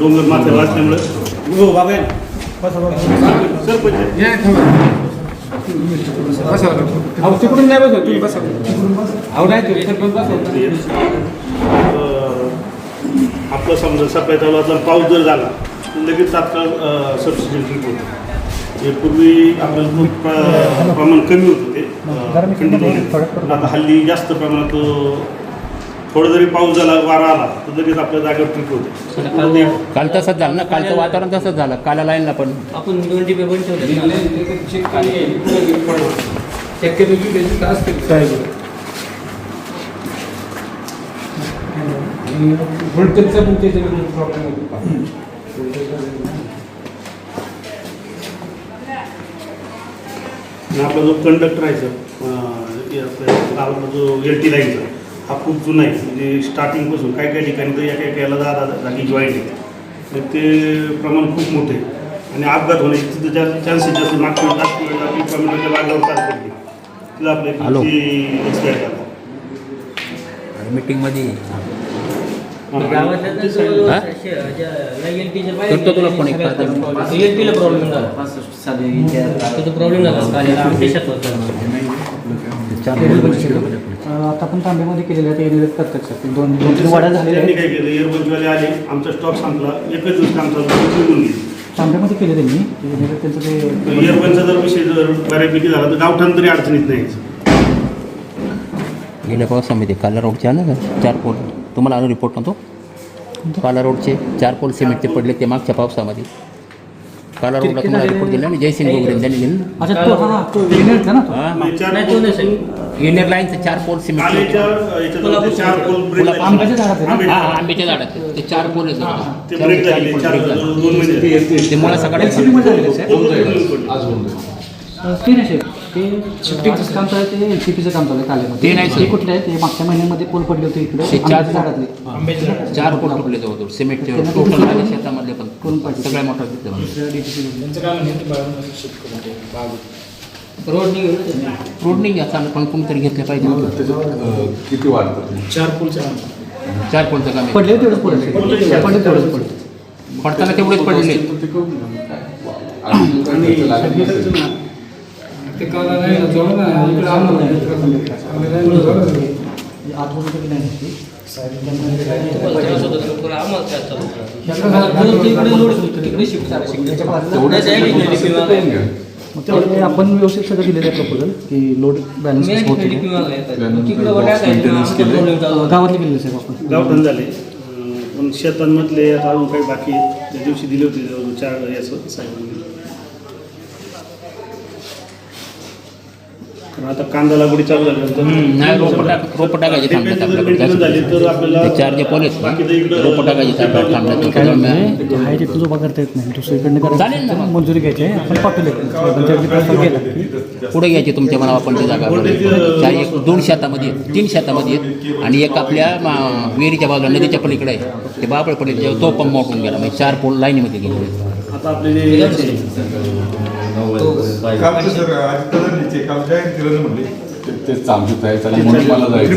डोंगर माथ्यावर असल्यामुळं. हो बाबा. सरपंच. तिकडून नाही तुम्ही बसा. अहो नाही तुम्ही सरपंच बसव अं, आपलं समजा सकाळी तालुक्यातला पाऊस जर झाला लगेच तात्काळ सबसिडी ट्रीप होतं. हे पूर्वी आपलं दूध प्र- प्रमाण कमी होतं ते. पण आता हल्ली जास्त प्रमाणात थोडं जरी पाऊस झाला वारा आला तर लगेच आपल्या जागेवर ट्रीप होते. काल तसंच झालं ना कालचं वातावरण तसंच झालं काला लाईनला पण. आपण दोन डिबे पण व्होल्टेजचा त्याच्यामध्ये प्रॉब्लेम होतो. आपला जो कंडक्टर आहे सर आपल्या जो एल टी लाईनचा हा खूप जुना आहे. म्हणजे स्टार्टिंगपासून काही काही ठिकाणी तर एका एका याला दहा दहा जागी जॉईंट आहे. तर ते प्रमाण खूप मोठे आहे. आणि अपघात होण्याचे तिथं जास्त चान्सेस जास्त मागच्या आपली कम्युनिटीच्या बागावर तार पडली. तिला हॅलो. आपल्या एक्सपायर झाला. मीटिंगमध्ये गावातल्या तर हा? जवळजवळ हा? शे- ज्या LLT च्या करतो तुला फोन एक सगळ्यात पाच दहा problem. LLT ला प्रॉब्लेम झाला. तिथं प्रॉब्लेम झाला. आता आपण तांब्यामध्ये केलेले आहे ते निर्देश प्रत्यक्षात दोन दोन तीन वाड्या झालेल्या त्यांनी आहेत काय केलं? एअरबंचवाले आले आमचा स्टॉक संपला एकच दिवस काम चालू होतं, निघून गेले. तांब्यामध्ये केले त्यांनी. ते त्यांचं ते इयरबनचा जर विषय जर बऱ्यापैकी झाला तर गावठाण तरी अडचणीत नाही. गेल्या पावसामध्ये काला रोडचे आलं का? चार पोल. तुम्हाला आलो रिपोर्ट नव्हतो काला रोडचे चार पोल सिमेंटचे पडले ते मागच्या पावसामध्ये काला रोडला तुम्हाला रिपोर्ट दिला ना? जयसिंग वगैरे त्यांनी दिलं ना? अच्छा तो हा तो लिनियर होता ना तो नाही, चार नाही, तो नाही युनियर लाईनचे चार पोल सिमेंट. आंब्याच्या झाडात हा ते चार पोल आहेत ते ब्रेक झाले चार दोन महिने. ते मला सकाळी पडले. ते नाही साहेब ते शिफ्टिंगचं काम चालू ते एल सी पीचं काम चालू आहे ते नाही, ते. कुठले आहे? ते मागच्या महिन्यामध्ये पोल पडले होते इकडे. ते चार- झाडातले. चार पोल तुटले जवळ सिमेंटचे त्यांना टोटल माझ्या शेतामधले पण. सगळ्या मोठा रोड निघून ना ते. रोड नाही घ्या चालू पण कोणतरी घेतलं पाहिजे. त्याच्यात किती वाढतं चार पोलचं काम आहे पडले तेवढंच पडले. पडले तेवढंच पडले. पडताना तेवढेच पडले. तिकडे शिफ्ट झालं, शिफ्ट. त्याच्या बाजूला- तेवढं त्याच्या आधी करून DP करून घ्या. मग ते आपण व्यवस्थित सगळं दिलेलं आहे प्रपोजल की लोड बॅलन्स मी होत. नाही. गावातले केलेले साहेब आपण. गावठाण झाले. अं, पण शेतांमधले आता अजून काही बाकी आहेत. त्या दिवशी दिले होते जवळजवळ चार याचं साहेबांनी. आता कांदा लागवडी चालू झाल्यानंतर रोपं टाक- रोपं टाकायचे आपल्याला. ते चार जे रोपं टाकायचे थांबलेत, थांबलेत. काय त्याच्यामुळे म्हणते, ते आहे उभा करता येत नाही. दुसरीकडनं चालेल ना मग. मंजुरी घ्यायची. आपण पाठवले पुढे घ्यायचे तुमच्या मनावर आपण ते जागा चार एक दोन शेतामध्ये तीन शेतामध्ये आहेत. आणि एक आपल्या विहिरीच्या बाजूला नदीच्या पलीकडे आहे. ते बापळ पडले तो पंप मोठून गेला. म्हणजे चार पोल लाईनीमध्ये गेले आता आपले सर म्हणले. ते- तेच आमची तयारी चालली म्हणून मला जायचं.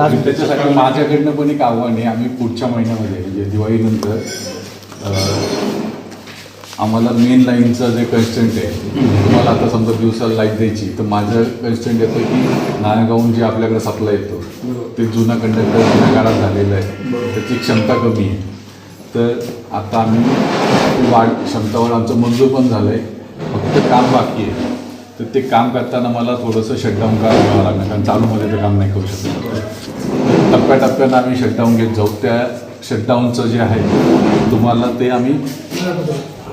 आहे. त्याच्यासाठी माझ्याकडनं पण एक आव्हान आहे. आम्ही पुढच्या महिन्यामध्ये म्हणजे दिवाळीनंतर अं, आम्हाला मेन लाईनचं जे कन्स्टंट आहे तुम्हाला आता समजा दिवसाला लाइट द्यायची तर माझं कन्स्टंट येतं की नायगावून जे आपल्याकडे सप्लाय येतो ते जुना कंडक्टर जुन्या काळात झालेलं आहे. त्याची क्षमता कमी आहे. तर आता आम्ही वाढ क्षमतावर आमचं मंजूर पण झालं आहे फक्त काम बाकी आहे. तर ते काम करताना मला थोडंसं शटडाऊन करावं लागणार? कारण चालूमध्ये ते काम नाही करू शकत. टप्प्याटप्प्यानं आम्ही शटडाऊन घेत जाऊ. त्या शटडाऊनचं जे आहे तुम्हाला ते आम्ही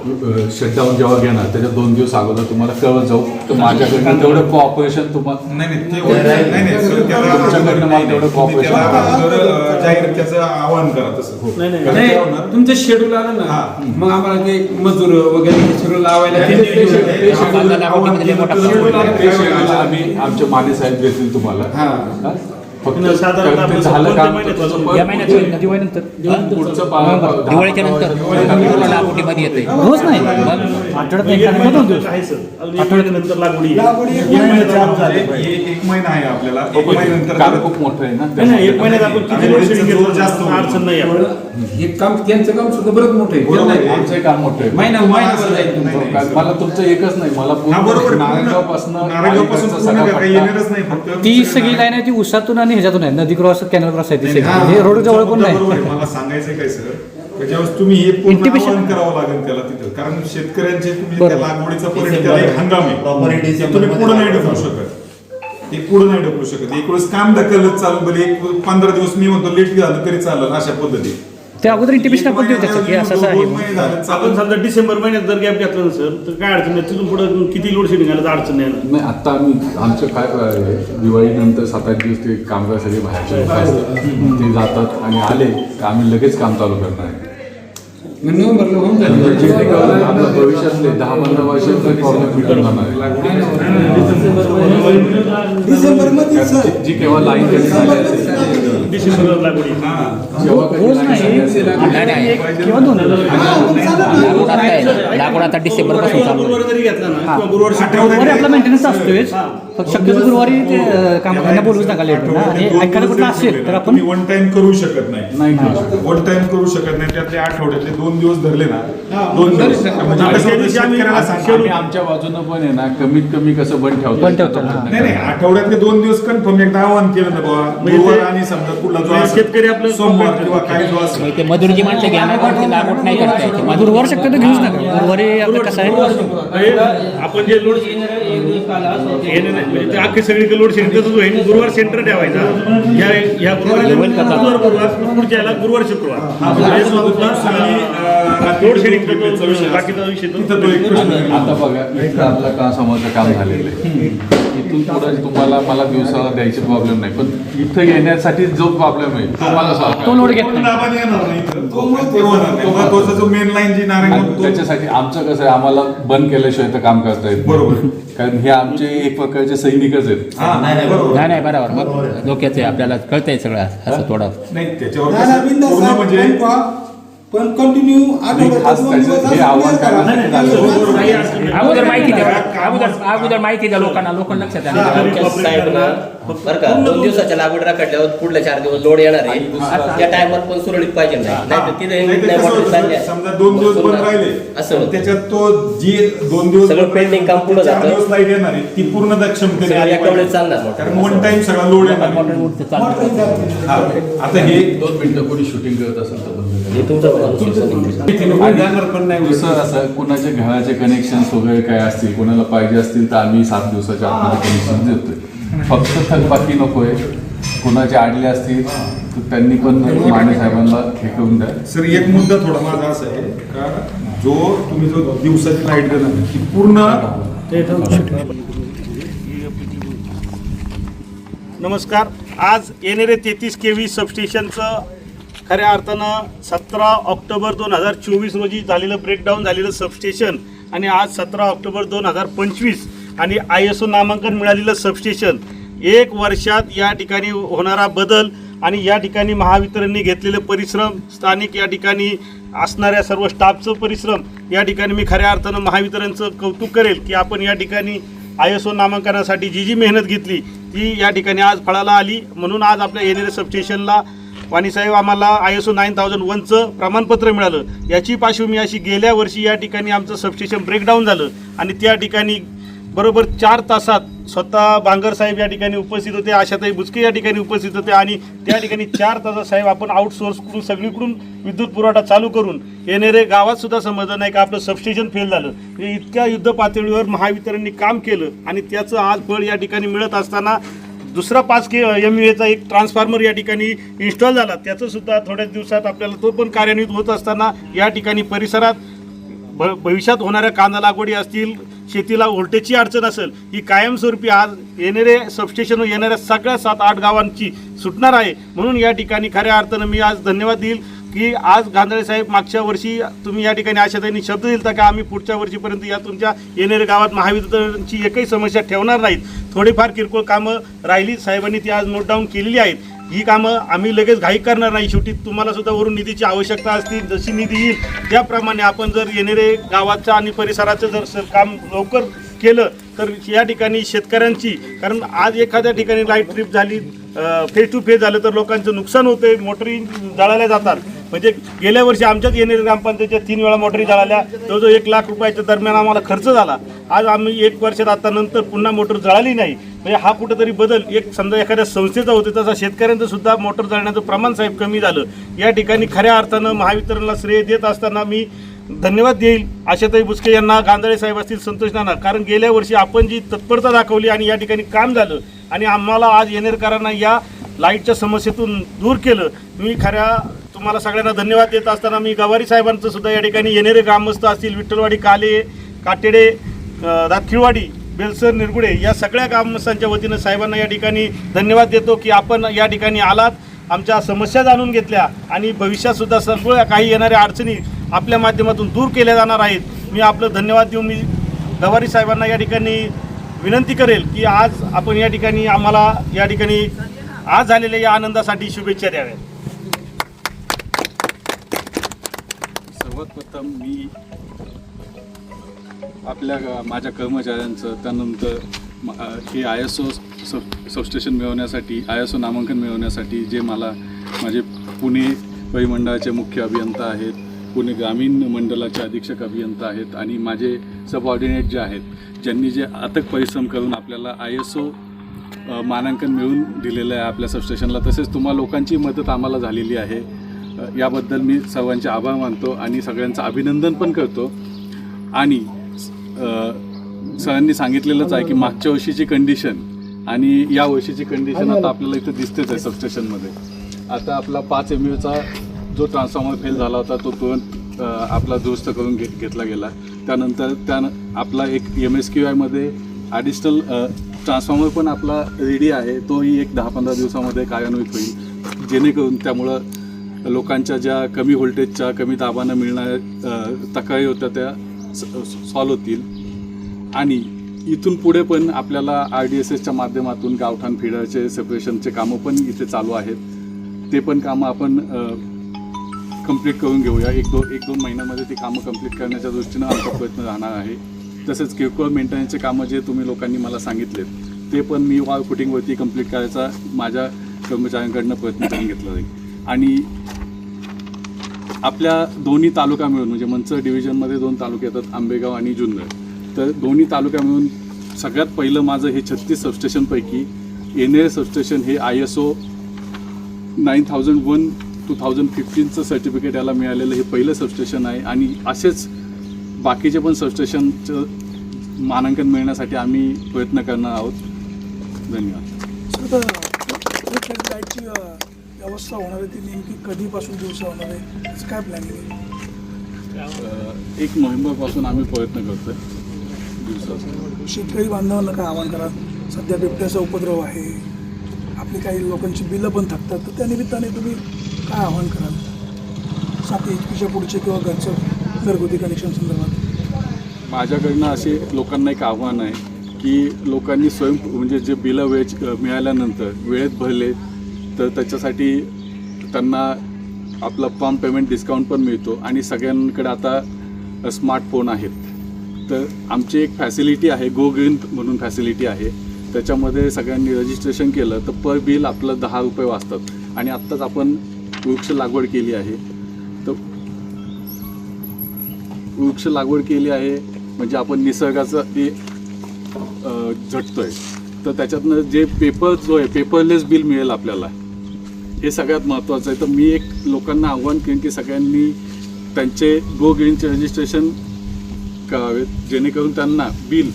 शटडाऊन जेव्हा घेणार त्याच्या दोन दिवस अगोदर तुम्हाला कळवत जाऊ तर माझ्याकडनं तेवढं कॉपरेशन तुम्हाला नाही नाही ते होत नाही नाही नाही सर त्याला तुमच्याकडनं मला तेवढं तुम्ही cooperation त्याला करा. अगोदर, अ, जाहीर त्याचं आवाहन करा तसं कारण नाही काय होणार? तुमचं शेड्यूल आलं ना हा. मग आम्हाला ते मजूर वगैरे हे सगळं लावायला ते- ते- आवाहन केलं आलं, आम्ही आमचे माने साहेब देतील तुम्हाला हा. हा? फक्त झालं काम या महिन्यात होईल. दिवाळीनंतर. पुढचं दिवाळीच्या नंतर. लागवडीमध्ये येते. रोज नाही. मग आठवड्यात एक दिवस. लागवडी महिन्यात चालू झाले महिना आहे आपल्याला. एक पण महिन्यानंतर काम खूप मोठं आहे ना? नाही नाही एक महिन्यात आपण किती आणि लोड त्यांचं शेडिंग जोर घेतलं जास्त होईल. अडचण नाही आपल्याला हे काम त्यांचं काम सुद्धा बरंच मोठं आहे. बरोबर आहे. आमचं काम मोठं आहे. महिना महिनाभर जाईल तुमचं. नाही, मला तुमचं एकच नाही. मला हा बरोबर. नारायणगावपासून नारायणगावपासून पूर्ण काही येणारच नाही. फक्त ती सगळी लाईन आहे ती उसातून आणि ह्याच्यातून आहे. नदी क्रॉस कॅनल क्रॉस आहे ती नाही, हा, हे रोड जवळ पण नाही. बरोबर आहे. मला सांगायचं काय सर की ज्यावेळेस तुम्ही हे पूर्ण Intimation- आवाहन करावं लागेल त्याला तिथं. कारण शेतकऱ्यांचे तुम्ही बरोबर. त्या लागवडीचा परिणाम त्याला एक हंगाम. आहे ते तुम्ही पुढे नाही ढकलू शकत. ते पुढे नाही ढकलू शकत. एक वेळेस काम ढकलत चालू भले एक पंधरा दिवस मी म्हणतो लेट झालं तरी चालेल अशा पद्धती ते अगोदर इंटिमेशन आपण देऊ त्याचं की असं असं आहे म्हणून. आपण समजा डिसेंबर महिन्यात जर गॅप घेतला ना सर तर काय अडचण नाही. तिथून पुढे किती लोड शेडिंग आलं तर अडचण नाही येणार. नाही आता आम्ही आमचं काय आहे दिवाळीनंतर सात आठ दिवस ते कामगार सगळे बाहेरचे लोक असतात ते जातात आणि आले की आम्ही लगेच काम चालू करणार आहे. मग नोव्हेंबरला होऊन जाईल. म्हणजे आपल्या भविष्यातले दहा पंधरा वर्षात प्रॉब्लेम मिटून जाणार आहे. कारण जी केव्हा लाईन कधी झाली असेल लागवडी किंवा दोन लागवड आता आता डिसेंबरपासून चालू आहे. गुरुवार आपला मेंटेनन्स असतोच फक्त शक्यतो गुरुवारी ते अं, काम त्यांना बोलूच नका लेट. आणि ऐकायला कुठलं असेल तर आपण वन टाइम करू शकत नाही. वन टाइम करू शकत नाही त्यातले आठवड्यातले दोन दिवस धरले ना दोन दिवस. म्हणजे आम्ही- आम्ही आमच्या बाजूनं पण आहे ना कमीत कमी कसं बंद ठेवतो. बंद ठेवतो, हा. नाही नाही आठवड्यातले दोन दिवस कन्फर्म एकदा आवाहन केलं ना बाबा म्हणजे ते- आणि समजा कुठला जो म्हणजे शेतकरी आपलं सोमवार किंवा. काही जो असेल. ते माणसं घ्यायला पण ते लागवड नाही करता गुरुवार शक्यतो घेऊच नका. गुरुवारी आपलं कसं आहे? आपण जे लोड म्हणजे अख्खी सगळी लोड शेडिंग तसंच होईल गुरुवार सेंटर ठेवायचा या या गुरुवारी गुरुवार गुरुवार पुढच्या याला गुरुवार शुक्रवार लोड शेडिंग बाकीचा विषय. आता बघा इथं आपलं का समोरचं काम झालेलं आहे इथून पुढे तुम्हाला मला दिवसाला द्यायचे प्रॉब्लेम नाही पण इथं येण्यासाठी जो प्रॉब्लेम आहे तो मला तो लोड घेत त्याच्यासाठी आमचं कसं आहे आम्हाला बंद केल्याशिवाय तर काम करता येत. बरोबर. कारण हे आमचे एक प्रकारचे सैनिकच आहेत. हा बरोबर. नाही नाही बरोबर. मग धोक्याचं आहे आपल्याला कळतंय सगळं असं थोडं. नाही त्याच्यावर नाही, नाही, कसं बिनधास्त पूर्ण आहे. म्हणजे पहा, पण कंटिन्यू. अगोदर माहिती द्या अगोदर अगोदर माहिती द्या लोकांना लोकांना लक्षात आलं आमच्या साहेबना बरं का दोन दिवसाच्या लागवड राखडल्यावर पुढल्या चार दिवस लोड येणार आहे त्या टायमात पण सुरळीत पाहिजे नाही तिथे. समजा दोन दिवस बंद पुन्हा राहिले असं. त्याच्यात तो जी दोन दिवस सगळं pending काम चार जातं. दिवस लाइट येणार आहे ती पूर्ण क्षमतेने सगळं आली एका. वेळेस चालणार. कारण वन टाइम सगळा लोड येणार आहे. हा, आता हे दोन मिनिटं कोणी शूटिंग करत असेल तर. हे तुमचं दुसरं असं कुणाच्या घराचे कनेक्शन वगैरे काय असतील कोणाला पाहिजे असतील तर आम्ही सात दिवसाच्या आतमध्ये कनेक्शन देतोय. फक्त थकबाकी नकोय. कुणाचे आडले असतील तर त्यांनी पण माने साहेबांना हे करून द्या. सर एक मुद्दा थोडा माझा असा आहे. का जो तुम्ही जो दिवसाची लाइट देणार ती पूर्ण नमस्कार. आज येणारे तेहतीस के व्ही सबस्टेशनचं खऱ्या अर्थानं सतरा ऑक्टोबर दोन हजार चोवीस रोजी झालेलं ब्रेकडाऊन झालेलं सबस्टेशन आणि आज सतरा ऑक्टोबर दोन हजार पंचवीस आणि आय एस ओ नामांकन मिळालेलं सबस्टेशन एक वर्षात या ठिकाणी होणारा बदल आणि या ठिकाणी महावितरणने घेतलेले परिश्रम स्थानिक या ठिकाणी असणाऱ्या सर्व स्टाफचं परिश्रम या ठिकाणी मी खऱ्या अर्थानं महावितरणचं कौतुक करेल की आपण या ठिकाणी आय एस ओ नामांकनासाठी जी जी मेहनत घेतली ती या ठिकाणी आज फळाला आली. म्हणून आज आपल्या येणाऱ्या सबस्टेशनला वाणीसाहेब आम्हाला I S O nine thousand वनचं प्रमाणपत्र मिळालं. याची पार्श्वभूमी अशी गेल्या वर्षी या ठिकाणी आमचं सबस्टेशन ब्रेकडाऊन झालं. आणि त्या ठिकाणी बरोबर चार तासात स्वतः बांगर साहेब या ठिकाणी उपस्थित होते आशाताई बुचके या ठिकाणी उपस्थित होते आणि त्या ठिकाणी चार तासात साहेब आपण आउटसोर्स करून सगळीकडून विद्युत पुरवठा चालू करून येणारे गावात सुद्धा समजलं नाही का आपलं सबस्टेशन फेल झालं. इतक्या युद्ध पातळीवर महावितरणनी काम केलं आणि त्याचं आज फळ या ठिकाणी मिळत असताना दुसरा पाच के एम एचा एक ट्रान्सफॉर्मर या ठिकाणी इन्स्टॉल झाला. त्याचं सुद्धा थोड्याच दिवसात आपल्याला तो पण कार्यान्वित होत असताना या ठिकाणी परिसरात भ भविष्यात होणाऱ्या कांदा लागवडी असतील शेतीला व्होल्टेजची अडचण असेल ही कायमस्वरूपी आज येणारे सबस्टेशनवर येणाऱ्या सगळ्या सात आठ गावांची सुटणार आहे. म्हणून या ठिकाणी खऱ्या अर्थानं मी आज धन्यवाद देईल. की आज गांधळे साहेब मागच्या वर्षी तुम्ही या ठिकाणी आशाताईंनी शब्द दिला का आम्ही पुढच्या वर्षीपर्यंत या तुमच्या येणाऱ्या गावात महावितरणची एकही समस्या ठेवणार नाहीत. थोडीफार किरकोळ कामं राहिली. साहेबांनी ती आज नोट डाऊन केलेली आहेत. ही कामं आम्ही लगेच घाई करणार नाही. शेवटी तुम्हाला सुद्धा वरून निधीची आवश्यकता असतील जशी निधी येईल त्याप्रमाणे आपण जर येणारे गावाचं आणि परिसराचं जर काम लवकर केलं तर या ठिकाणी शेतकऱ्यांची कारण आज एखाद्या ठिकाणी लाइट ट्रिप झाली फेस टू फेस झालं तर लोकांचं नुकसान होते मोटरी जळाल्या जातात. म्हणजे गेल्या वर्षी आमच्याच येणेरी ग्रामपंचायतच्या तीन वेळा मोटरी जळाल्या. जवळजवळ एक लाख रुपयाच्या दरम्यान आम्हाला खर्च झाला. आज आम्ही एक वर्षात आता नंतर पुन्हा मोटर जळाली नाही. म्हणजे हा कुठेतरी बदल एक समजा एखाद्या संस्थेचा होते तसा शेतकऱ्यांचं सुद्धा मोटर जळण्याचं प्रमाण साहेब कमी झालं. या ठिकाणी खऱ्या अर्थानं महावितरणला श्रेय देत असताना मी धन्यवाद देईल आशाताई बुचके यांना गांधाळे साहेब असतील संतोष नाना. कारण गेल्या वर्षी आपण जी तत्परता दाखवली आणि या ठिकाणी काम झालं आणि आम्हाला आज येणेरकरांना या लाईटच्या समस्येतून दूर केलं मी खऱ्या तुम्हाला सगळ्यांना धन्यवाद देत असताना मी गवारी साहेबांचं सुद्धा या ठिकाणी येणेरे ग्रामस्थ असतील विठ्ठलवाडी काले काटेडे अ, दातखिळवाडी बेलसर निरगुडे या सगळ्या ग्रामस्थांच्या वतीनं साहेबांना या ठिकाणी धन्यवाद देतो की आपण या ठिकाणी आलात आमच्या समस्या जाणून घेतल्या आणि भविष्यातसुद्धा सगळ्या काही येणाऱ्या अडचणी आपल्या माध्यमातून दूर केल्या जाणार आहेत. मी आपलं धन्यवाद देऊन मी गवारी साहेबांना या ठिकाणी विनंती करेल की आज आपण या ठिकाणी आम्हाला या ठिकाणी आज झालेल्या या आनंदासाठी शुभेच्छा द्याव्यात. सर्वप्रथम मी आपल्या माझ्या कर्मचाऱ्यांचं त्यानंतर म- हे आय एस ओ सब सबस्टेशन मिळवण्यासाठी आय एस ओ नामांकन मिळवण्यासाठी जे मला माझे पुणे परिमंडळाचे मुख्य अभियंता आहेत पुणे ग्रामीण मंडळाचे अधीक्षक अभियंता आहेत आणि माझे सबऑर्डिनेट जे आहेत ज्यांनी जे अथक परिश्रम करून आपल्याला आय एस ओ मानांकन मिळून दिलेलं आहे आपल्या सबस्टेशनला तसेच तुम्हा लोकांची मदत आम्हाला झालेली आहे. याबद्दल मी सर्वांचे आभार मानतो आणि सगळ्यांचं अभिनंदन पण करतो. आणि सरांनी सांगितलेलंच आहे की मागच्या वर्षीची कंडिशन आणि या वर्षीची कंडिशन आता आपल्याला इथं दिसतेच आहे सबस्टेशनमध्ये आता आपला पाच एम चा जो ट्रान्सफॉर्मर फेल झाला होता तो तुरंत आपला दुरुस्त करून घे घेतला गेला. त्यानंतर त्यान आपला एक एम एस क्यू आयमध्ये ॲडिशनल ट्रान्सफॉर्मर पण आपला रेडी आहे. तोही एक दहा पंधरा दिवसामध्ये कार्यान्वित होईल. जेणेकरून त्यामुळं लोकांच्या ज्या कमी व्होल्टेजच्या कमी दाबानं मिळणाऱ्या तक्रारी होत्या त्या सॉल्व होतील. आणि इथून पुढे पण आपल्याला आर डी एस एसच्या माध्यमातून गावठाण फिडरचे सेपरेशनचे कामं पण इथे चालू आहेत. ते पण कामं आपण कंप्लीट करून घेऊया. एक दोन एक दोन महिन्यामध्ये ती कामं कंप्लीट करण्याच्या दृष्टीनं आमचा प्रयत्न राहणार आहे. तसेच किरकोळ मेंटेनन्सचे कामं जे तुम्ही लोकांनी मला सांगितलेत ते पण मी वॉल फुटिंगवरती कंप्लीट करायचा माझ्या कर्मचाऱ्यांकडनं प्रयत्न करून घेतला जाईल. आणि आपल्या दोन्ही तालुका मिळून म्हणजे मंचर डिव्हिजनमध्ये दोन तालुके येतात आंबेगाव आणि जुन्नर तर दोन्ही तालुका मिळून सगळ्यात पहिलं माझं हे छत्तीस सबस्टेशनपैकी एन ए सबस्टेशन हे I S O nine thousand one two thousand फिफ्टीनचं certificate याला मिळालेलं हे पहिलं सबस्टेशन आहे आणि असेच बाकीचे पण सबस्टेशनचं मानांकन मिळण्यासाठी आम्ही प्रयत्न करणार आहोत धन्यवाद व्यवस्था होणार आहे ती नेमकी कधीपासून दिवसा होणार आहे त्याचं काय प्लॅनिंग आहे? एक नोव्हेंबरपासून आम्ही प्रयत्न करतोय दिवसाचा. शेतकरी बांधवांना काय आवाहन करा सध्या बिबट्याचा उपद्रव आहे. आपली काही लोकांची बिलं पण थकतात तर त्या निमित्ताने तुम्ही काय आवाहन कराल? सात एच पीच्या पुढचे किंवा घरचं घरगुती कनेक्शन संदर्भात. माझ्याकडनं असे लोकांना एक आव्हान आहे की लोकांनी स्वयं म्हणजे जे बिलं वेळ मिळाल्यानंतर वेळेत भरले तर त्याच्यासाठी त्यांना आपलं फॉर्म पेमेंट डिस्काउंट पण मिळतो आणि सगळ्यांकडे आता स्मार्टफोन आहेत. तर आमची एक फॅसिलिटी आहे गो ग्रीन म्हणून फॅसिलिटी आहे. त्याच्यामध्ये सगळ्यांनी रजिस्ट्रेशन केलं तर पर बिल आपलं दहा रुपये वाचतात. आणि आत्ताच आपण वृक्ष लागवड केली आहे. तर वृक्ष लागवड केली आहे म्हणजे आपण निसर्गाचं ते झटतोय. तर त्याच्यातनं जे पेपर जो आहे पेपरलेस बिल मिळेल आपल्याला. हे सगळ्यात महत्त्वाचं आहे. तर मी एक लोकांना आव्हान करेन की सगळ्यांनी त्यांचे गो ग्रीनचे रजिस्ट्रेशन करावेत. जेणेकरून त्यांना बिल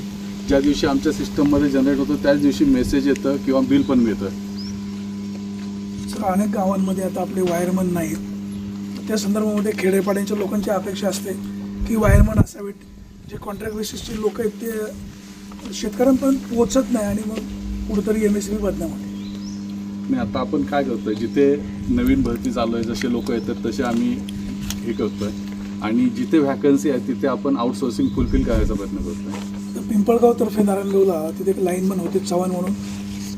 ज्या दिवशी आमच्या सिस्टममध्ये जनरेट होतं त्याच दिवशी मेसेज येतं किंवा बिल पण मिळतं. सर अनेक गावांमध्ये आता आपले वायरमन नाहीत. त्या संदर्भामध्ये खेडेपाड्यांच्या लोकांची अपेक्षा असते की वायरमन असावेत. जे कॉन्ट्रॅक्ट बेसिसचे लोक आहेत ते शेतकऱ्यांपर्यंत पोहोचत नाही आणि मग कुठंतरी एम एस बी बदनाम होते नाही आता आपण काय करतोय जिथे नवीन भरती चालू आहे जसे लोक येतात तसे आम्ही हे करतोय. आणि जिथे व्हॅकन्सी आहे तिथे आपण आउटसोर्सिंग फुलफिल करायचा प्रयत्न करतोय. तर पिंपळगावतर्फे नारायणगावला तिथे एक लाईनमन होते चव्हाण म्हणून.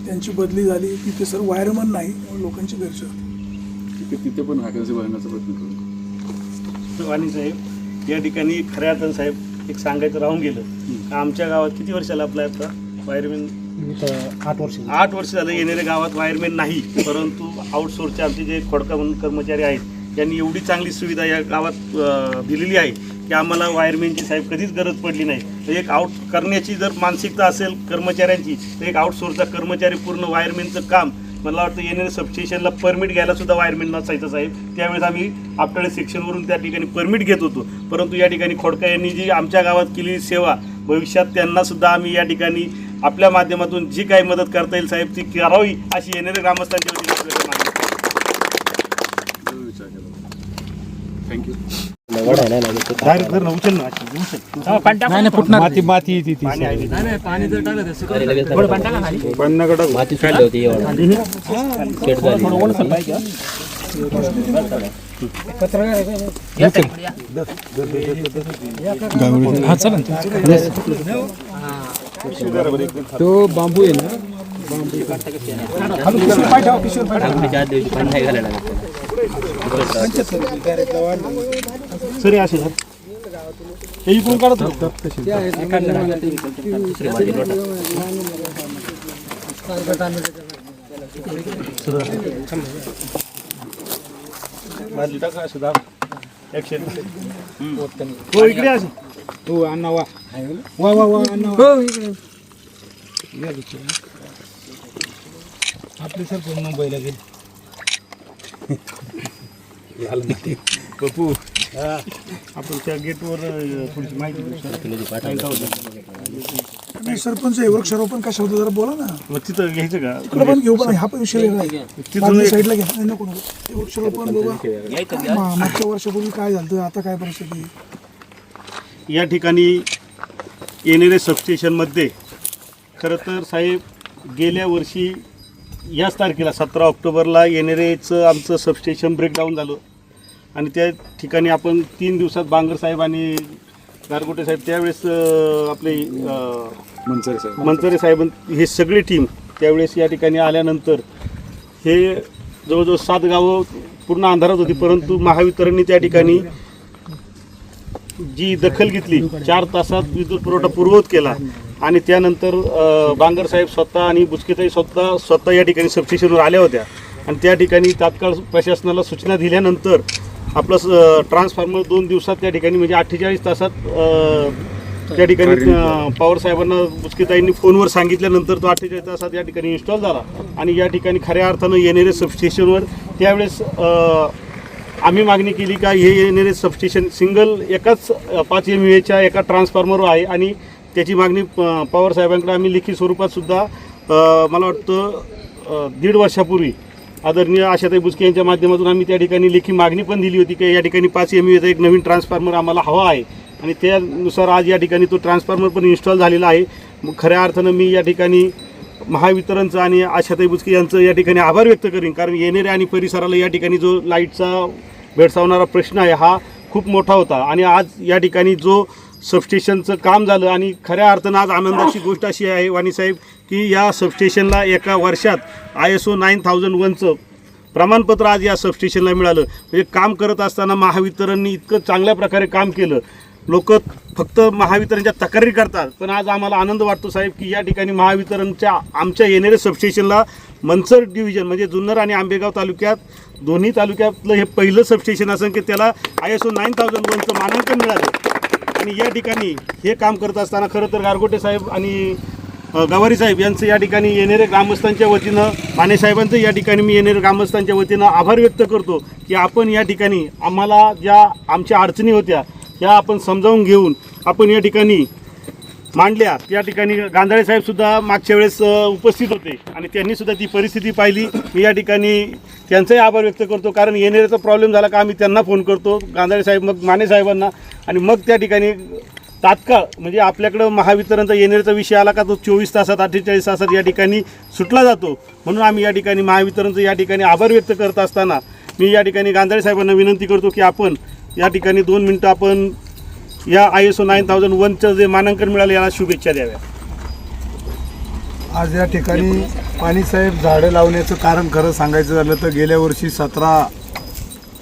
त्यांची बदली झाली. तिथे सर वायरमन नाही लोकांची ठीक आहे तिथे पण व्हॅकन्सी भरण्याचा प्रयत्न करू. वाणी साहेब या ठिकाणी खऱ्या अर्थानं साहेब एक सांगायचं राहून गेलं. का आमच्या गावात किती वर्षाला आपला आता? वायरमॅन आठ वर्ष आठ वर्ष झालं येणाऱ्या गावात वायरमॅन नाही परंतु आउटसोर्सचे आमचे जे खोडका म्हणून कर्मचारी आहेत त्यांनी एवढी चांगली सुविधा या गावात दिलेली आहे की आम्हाला वायरमॅनची साहेब कधीच गरज पडली नाही. तर एक आउट करण्याची जर मानसिकता असेल कर्मचाऱ्यांची तर एक आउटसोर्सचा कर्मचारी पूर्ण वायरमॅनचं काम मला वाटतं येणाऱ्या सबस्टेशनला परमिट घ्यायला सुद्धा वायरमॅन नसायचं साहेब. त्यावेळेस आम्ही आपटाळे सेक्शनवरून त्या ठिकाणी परमिट घेत होतो. परंतु या ठिकाणी खोडका यांनी जी आमच्या गावात केलेली सेवा भविष्यात त्यांना सुद्धा आम्ही या ठिकाणी आपल्या माध्यमातून जी काही मदत करता येईल साहेब ती करावी अशी येणाऱ्या केला थँक्यू. माती माती येते ती. माती सुटली होती एवढं. सेट झाली. हा. चला तो बांबू आहे ना? चार सर असे सर हे इकडून काढत टाका असे दाब. एकशे हो इकडे असे हो अण्णा वा. वा वा वा अण्णा वा. आपले सर मुंबईला गेले. पप्पू आपण त्या गेटवर अं, थोडीशी माहिती देऊ सर. काय काय होतं? आणि सरपंच हे वृक्षारोपण कशा होतं जरा बोला ना. मग तिथं घ्यायचं का? इकडे पण घेऊ पण हा पण विषय वेगळा आहे. तिथून एक- साईडला घ्या. नाही, नको नको. ते वृक्षारोपण बाबा मा- मागच्या वर्षापूर्वी काय झालं आता काय परिस्थिती आहे? या ठिकाणी येणारे सबस्टेशनमध्ये खरं तर साहेब गेल्या वर्षी याच तारखेला सतरा ऑक्टोबरला येणारेचं आमचं सबस्टेशन ब्रेकडाऊन झालं. आणि त्या ठिकाणी आपण तीन दिवसात बांगर साहेब आणि गारगोटे साहेब त्यावेळेस आपले मनसरे साहेब. मंतरे साहेब हे सगळी टीम त्यावेळेस या ठिकाणी आल्यानंतर हे जवळजवळ सात गावं पूर्ण अंधारात होती परंतु महावितरणने त्या ठिकाणी जी दखल घेतली चार तासात विद्युत पुरवठा पूर्ववत केला आणि त्यानंतर बांगरसाहेब बांगर साहेब स्वतः आणि बुचकेताई स्वतः स्वतः या ठिकाणी सबस्टेशनवर आल्या होत्या. आणि त्या ठिकाणी तात्काळ प्रशासनाला सूचना दिल्यानंतर आपलं ट्रान्सफॉर्मर दोन दिवसात त्या ठिकाणी म्हणजे अठ्ठेचाळीस तासात त्या ठिकाणी पवार साहेबांना बुचकेताईंनी फोनवर सांगितल्यानंतर तो अठ्ठेचाळीस तासात या ठिकाणी इन्स्टॉल झाला. आणि या ठिकाणी खऱ्या अर्थानं येणारे सबस्टेशनवर त्यावेळेस आम्ही मागणी केली का हे येणारे सबस्टेशन सिंगल एकाच पाच एम एच्या एका ट्रान्सफॉर्मरवर आहे आणि त्याची मागणी पवार साहेबांकडे आम्ही लिखित स्वरूपात सुद्धा मला वाटतं दीड वर्षापूर्वी आदरणीय आशाताई बुचके यांच्या माध्यमातून आम्ही त्या ठिकाणी लेखी मागणी पण दिली होती की या ठिकाणी पाच एम एचा एक नवीन ट्रान्सफॉर्मर आम्हाला हवा आहे. आणि त्यानुसार आज या ठिकाणी तो ट्रान्सफॉर्मर पण इन्स्टॉल झालेला आहे. मग खऱ्या अर्थानं मी या ठिकाणी महावितरणचं आणि आशाताई बुचके यांचं या ठिकाणी आभार व्यक्त करीन. कारण येणाऱ्या आणि परिसराला या ठिकाणी जो लाईटचा भेडसावणारा प्रश्न आहे हा खूप मोठा होता. आणि आज या ठिकाणी जो सबस्टेशनचं काम झालं आणि खऱ्या अर्थानं आज आनंदाची गोष्ट अशी आहे वाणीसाहेब की या सबस्टेशनला एका वर्षात I S O nine thousand वनचं प्रमाणपत्र आज या सबस्टेशनला मिळालं. म्हणजे काम करत असताना महावितरणनी इतकं चांगल्या प्रकारे काम केलं. लोक फक्त महावितरणच्या तक्रारी करतात. पण आज आम्हाला आनंद वाटतो साहेब की या ठिकाणी महावितरणच्या आमच्या येणाऱ्या सबस्टेशनला मनसर डिव्हिजन म्हणजे जुन्नर आणि आंबेगाव तालुक्यात दोन्ही तालुक्यातलं हे पहिलं सबस्टेशन असं की त्याला I S O nine thousand वनचं मानांकन मिळालं. आणि या ठिकाणी हे काम करत असताना खरं तर गारगोटे साहेब आणि गवारी साहेब यांचं या ठिकाणी येणाऱ्या ग्रामस्थांच्या वतीनं मानेसाहेबांचं या ठिकाणी मी येणाऱ्या ग्रामस्थांच्या वतीनं आभार व्यक्त करतो की आपण या ठिकाणी आम्हाला ज्या आमच्या अडचणी होत्या ह्या आपण समजावून घेऊन आपण या ठिकाणी मांडल्या. या ठिकाणी गांधाळे साहेबसुद्धा मागच्या वेळेस उपस्थित होते आणि त्यांनीसुद्धा ती परिस्थिती पाहिली. मी या ठिकाणी त्यांचाही आभार व्यक्त करतो कारण येणाऱ्याचा प्रॉब्लेम झाला का आम्ही त्यांना फोन करतो गांधाळे साहेब मग माने साहेबांना. आणि मग त्या ठिकाणी तात्काळ म्हणजे आपल्याकडं महावितरणचा येणाऱ्याचा विषय आला का तो चोवीस तासात अठ्ठेचाळीस तासात या ठिकाणी सुटला जातो. म्हणून आम्ही या ठिकाणी महावितरणचं या ठिकाणी आभार व्यक्त करत असताना मी या ठिकाणी गांधारे साहेबांना विनंती करतो की आपण या ठिकाणी दोन मिनटं आपण या I S O nine thousand वनचं जे मानांकन मिळालं याला शुभेच्छा द्याव्या. आज या ठिकाणी पाणीसाहेब झाडं लावण्याचं कारण खरं सांगायचं झालं तर गेल्या वर्षी सतरा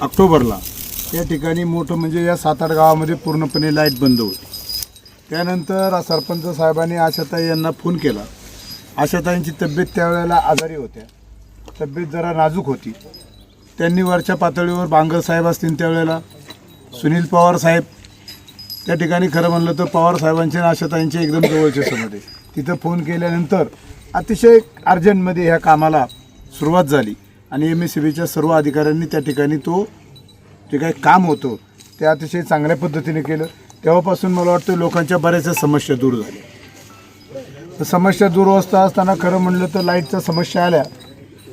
ऑक्टोबरला या ठिकाणी मोठं म्हणजे या सात आठ गावामध्ये पूर्णपणे लाइट बंद होती. त्यानंतर सरपंच साहेबांनी आशाताई यांना फोन केला. आशाताईंची तब्येत त्यावेळेला आजारी होत्या. तब्येत जरा नाजूक होती. त्यांनी वरच्या पातळीवर बांगर साहेब असतील त्यावेळेला सुनील पवार साहेब त्या ठिकाणी खरं म्हणलं तर पवार साहेबांचे आणि आशाताईंचे एकदम जवळचे समज तिथं फोन केल्यानंतर अतिशय अर्जंटमध्ये ह्या कामाला सुरुवात झाली. आणि एम एस सी बीच्या सर्व अधिकाऱ्यांनी त्या ठिकाणी तो जे काही काम होतं ते अतिशय चांगल्या पद्धतीने केलं. तेव्हापासून मला वाटतं लोकांच्या बऱ्याचशा समस्या दूर झाल्या. तर समस्या दूर असता असताना खरं म्हणलं तर लाईटच्या समस्या आल्या.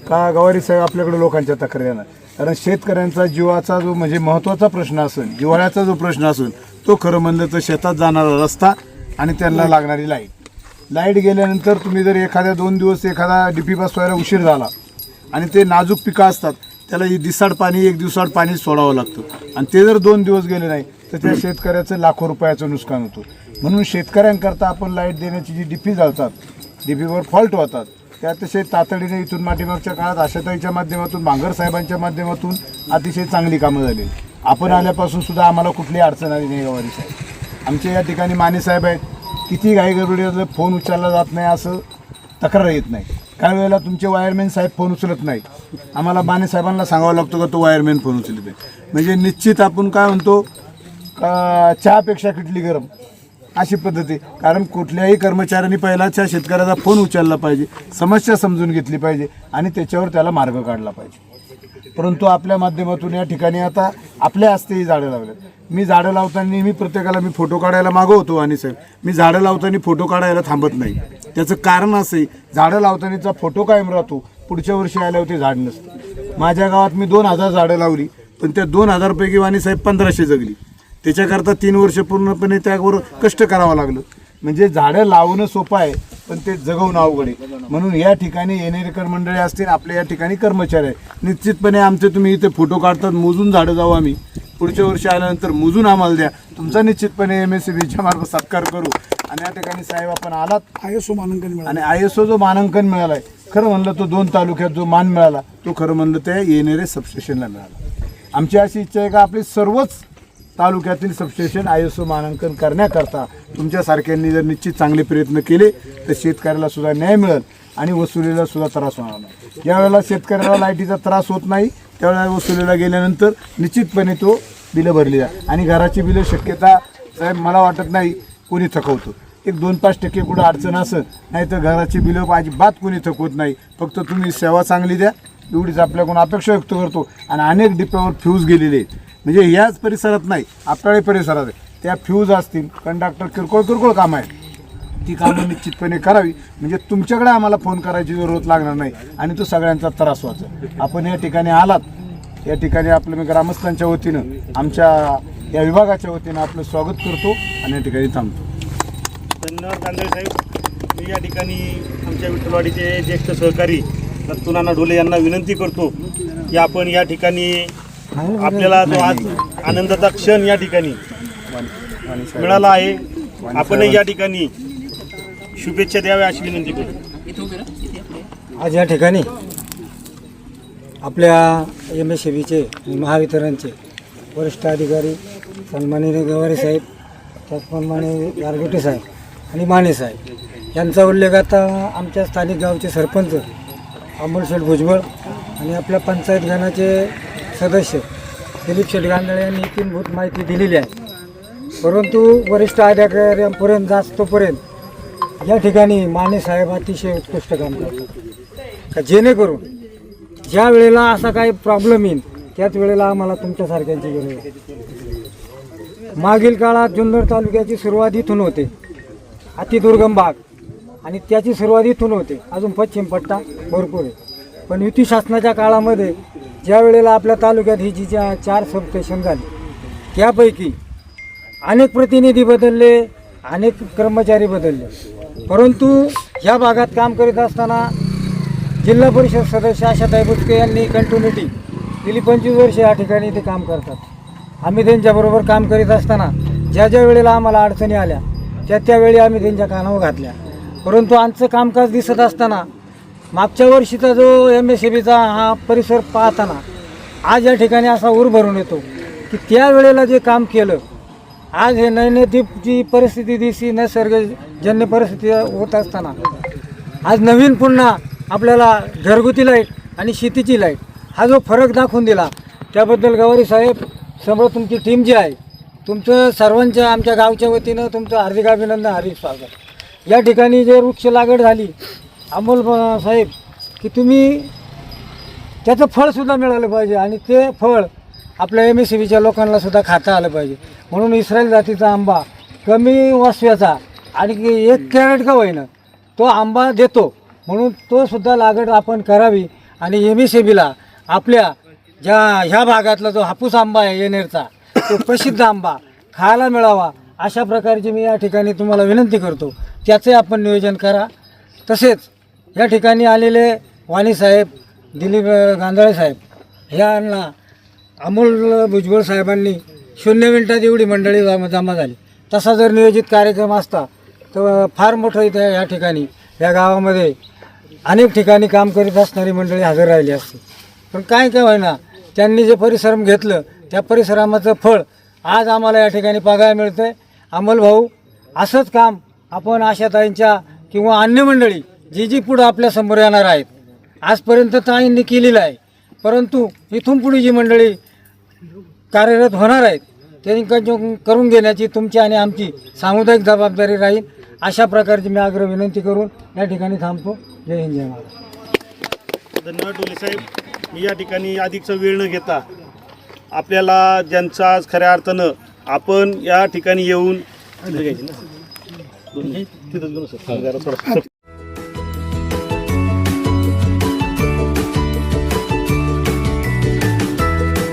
का गवारी साहेब आपल्याकडे लोकांच्या तक्रारी येणार? कारण शेतकऱ्यांचा जीवाचा जो म्हणजे महत्त्वाचा प्रश्न असेल जिवाळ्याचा जो प्रश्न असून तो खरं म्हणलं तर शेतात जाणारा रस्ता आणि त्यांना लागणारी लाइट. लाइट गेल्यानंतर तुम्ही जर एखाद्या दोन दिवस एखादा डीपी व्हायला उशीर झाला आणि ते नाजूक पिकं असतात त्याला दिसाड पाणी एक दिवसाड पाणी सोडावं लागतं. आणि ते जर दोन दिवस गेले नाही तर त्या शेतकऱ्याचं लाखो रुपयाचं नुकसान होतं. म्हणून शेतकऱ्यांकरता आपण लाइट देण्याची जी डीपी जातात डीपीवर फॉल्ट होतात त्या अतिशय तातडीने इथून माठीमागच्या काळात आशाताईच्या माध्यमातून भांगर साहेबांच्या माध्यमातून अतिशय चांगली कामं झाली. आपण आल्यापासून सुद्धा आम्हाला कुठलीही अडचण आली नाही गवारी साहेब. आमच्या या ठिकाणी माने साहेब आहेत. किती घाई गडबडीत फोन उचलला जात नाही असं तक्रार येत नाही. काही वेळेला तुमचे वायरमॅन साहेब फोन उचलत नाही. आम्हाला माने साहेबांना सांगावं लागतो का तो वायरमॅन फोन उचलत. नाही म्हणजे निश्चित आपण काय म्हणतो का चहापेक्षा किटली गरम. अशी पद्धती. कारण कुठल्याही कर्मचाऱ्यांनी पहिलाच्या शेतकऱ्याचा फोन उचलला पाहिजे समस्या समजून घेतली पाहिजे आणि त्याच्यावर त्याला मार्ग काढला पाहिजे. परंतु आपल्या माध्यमातून या ठिकाणी आता आपल्या हस्तेही झाडं लावलेत. मी झाडं लावताना मी प्रत्येकाला मी फोटो काढायला मागवतो आणि साहेब मी झाडं लावताना फोटो काढायला थांबत नाही. त्याचं कारण असं आहे झाडं लावतानाचा फोटो कायम राहतो पुढच्या वर्षी आल्यावर ते झाड नसतं. माझ्या गावात मी दोन हजार झाडं लावली पण त्या दोन हजारपैकी वाणी साहेब पंधराशे जगली. त्याच्याकरता तीन वर्ष पूर्णपणे त्यावर कष्ट करावं लागलं. म्हणजे झाडं लावणं सोपं आहे पण ते जगवणं अवघड आहे. म्हणून या ठिकाणी येणेरेकर मंडळी असतील आपल्या या ठिकाणी कर्मचारी आहे निश्चितपणे आमचे तुम्ही इथे फोटो काढतात मोजून झाडं जाऊ आम्ही. पुढच्या वर्षी आल्यानंतर मोजून आम्हाला द्या. तुमचा निश्चितपणे एम एस सी बीच्या मार्फत सत्कार करू. आणि या ठिकाणी साहेब आपण आलात. आय एस ओ मानांकन मिळालं. आणि आय एस ओ जो मानांकन मिळाला आहे खरं म्हणलं तो दोन तालुक्यात जो मान मिळाला तो खरं म्हणलं त्या येणेरे सबस्टेशनला मिळाला. आमची अशी इच्छा आहे का आपली सर्वच तालुक्यातील सबस्टेशन आय एस ओ मानांकन करण्याकरता तुमच्यासारख्यांनी जर निश्चित चांगले प्रयत्न केले तर शेतकऱ्याला सुद्धा न्याय मिळेल आणि वसुलीला सुद्धा त्रास होणार नाही. ज्या शेतकऱ्याला लाईटीचा त्रास होत नाही त्यावेळेला वसुलीला गेल्यानंतर निश्चितपणे तो बिलं भरली जा आणि घराची बिलं शक्यता साहेब मला वाटत नाही कोणी थकवतो. एक दोन पाच टक्के कुठं अडचण असं नाही तर घराची बिलं अजिबात कोणी थकवत नाही. फक्त तुम्ही सेवा चांगली द्या एवढीच आपल्याकडून अपेक्षा व्यक्त करतो. आणि अनेक डिप्यावर फ्यूज गेलेले आहेत. म्हणजे याच परिसरात नाही आपटाळे परिसरात आहे. त्या फ्यूज असतील कंडक्टर किरकोळ किरकोळ कामं आहेत. ती कामं निश्चितपणे करावी. म्हणजे तुमच्याकडे आम्हाला फोन करायची जरूरत लागणार नाही. आणि तो सगळ्यांचा त्रास व्हायचा. आपण या ठिकाणी आलात. या ठिकाणी आपलं मी ग्रामस्थांच्या वतीनं आमच्या या विभागाच्या वतीनं आपलं स्वागत करतो आणि या ठिकाणी थांबतो. धन्यवाद कांदळे साहेब. मी या ठिकाणी आमच्या विठ्ठलवाडीचे ज्येष्ठ सहकारी दत्तुनाना ढोले यांना विनंती करतो की आपण या ठिकाणी आपल्याला जो आज आनंदाचा क्षण या ठिकाणी मिळाला आहे आपणही या ठिकाणी शुभेच्छा द्याव्या अशी विनंती करतो आज या ठिकाणी आपल्या एम एस सी बीचे महावितरणचे वरिष्ठ अधिकारी सन्माननीय गवारे साहेब त्याचप्रमाणे गारगोटे साहेब आणि माने साहेब यांचा उल्लेख आता आमच्या स्थानिक गावचे सरपंच अमोल शेठ भुजबळ आणि आपल्या पंचायत गणाचे सदस्य दिलीप शेठ यांनी तीनभूत माहिती दिलेली आहे. परंतु वरिष्ठ अधिकाऱ्यांपर्यंत जास्तपर्यंत या ठिकाणी माने साहेब अतिशय उत्कृष्ट काम करतात. का जेणेकरून ज्या वेळेला असा काही प्रॉब्लेम येईल त्याच वेळेला आम्हाला तुमच्यासारख्यांची गरज आहे. मागील काळात जुन्नर तालुक्याची सुरुवात इथून होते. अतिदुर्गम भाग. आणि त्याची सुरुवात इथून होते. अजून पश्चिम पट्टा भरपूर आहे. पण युती शासनाच्या काळामध्ये ज्या वेळेला आपल्या तालुक्यात ही जी ज्या चार सबस्टेशन झाली त्यापैकी अनेक प्रतिनिधी बदलले अनेक कर्मचारी बदलले. परंतु ह्या भागात काम करीत असताना जिल्हा परिषद सदस्य आशाताई बुटके यांनी कंटिन्युटी गेली पंचवीस वर्षे या ठिकाणी ते काम करतात. आम्ही त्यांच्याबरोबर काम करीत असताना ज्या ज्या वेळेला आम्हाला अडचणी आल्या त्या त्यावेळी आम्ही त्यांच्या कानावर घातल्या. परंतु आमचं कामकाज दिसत असताना मागच्या वर्षीचा जो एम एस सी बीचा हा परिसर पाहताना आज या ठिकाणी असा ऊर भरून येतो की त्यावेळेला जे काम केलं आज हे नैनदीपची परिस्थिती दिसी नैसर्गजन्य परिस्थिती होत असताना आज नवीन पुन्हा आपल्याला घरगुती लाइट आणि शेतीची लाइट हा जो फरक दाखवून दिला त्याबद्दल गवारी साहेब समोर तुमची टीम जी आहे तुमचं सर्वांच्या आमच्या गावच्या वतीनं तुमचं हार्दिक अभिनंदन हार्दिक स्वागत. या ठिकाणी जे वृक्ष लागवड झाली अमोल साहेब की तुम्ही त्याचं फळसुद्धा मिळालं पाहिजे आणि ते फळ आपल्या एम एस सी बीच्या लोकांनासुद्धा खाता आलं पाहिजे. म्हणून इस्रायल जातीचा आंबा कमी वास्व्याचा आणि एक कॅरेट का होईना तो आंबा देतो. म्हणून तो सुद्धा आपण करावी आणि एम एस सी बीला आपल्या ज्या ह्या भागातला जो हापूस आंबा आहे येणेरचा तो प्रसिद्ध आंबा खायला मिळावा अशा प्रकारची मी या ठिकाणी तुम्हाला विनंती करतो. त्याचे आपण नियोजन करा. तसेच या ठिकाणी आलेले वाणी साहेब दिलीप अ, गांधाळे साहेब ह्यांना अमोल भुजबळ साहेबांनी शून्य मिनिटात एवढी मंडळी जमा जमा झाली. तसा जर नियोजित कार्यक्रम असता तर फार मोठं इथे या ठिकाणी या गावामध्ये अनेक ठिकाणी काम करीत असणारी मंडळी हजर राहिली असते. पण काय काय होईना त्यांनी जे परिश्रम घेतलं त्या परिश्रमाचं फळ आज आम्हाला या ठिकाणी बघायला मिळतं आहे अमोल भाऊ असंच काम आपण आशाताईंच्या किंवा अन्य मंडळी जी जी पुढं आपल्यासमोर येणार आहेत. आजपर्यंत ताईंनी केलेलं आहे. परंतु इथून पुढे जी मंडळी कार्यरत होणार आहेत त्यांनी क- करून घेण्याची तुमची आणि आमची सामुदायिक जबाबदारी राहील. अशा प्रकारची मी आग्रह विनंती करून या ठिकाणी थांबतो. जय हिंद जय महाराज धन्यवाद डोले साहेब. मी या ठिकाणी अधिकचा वेळ न घेता आपल्याला ज्यांचा आज खऱ्या अर्थानं आपण या ठिकाणी येऊन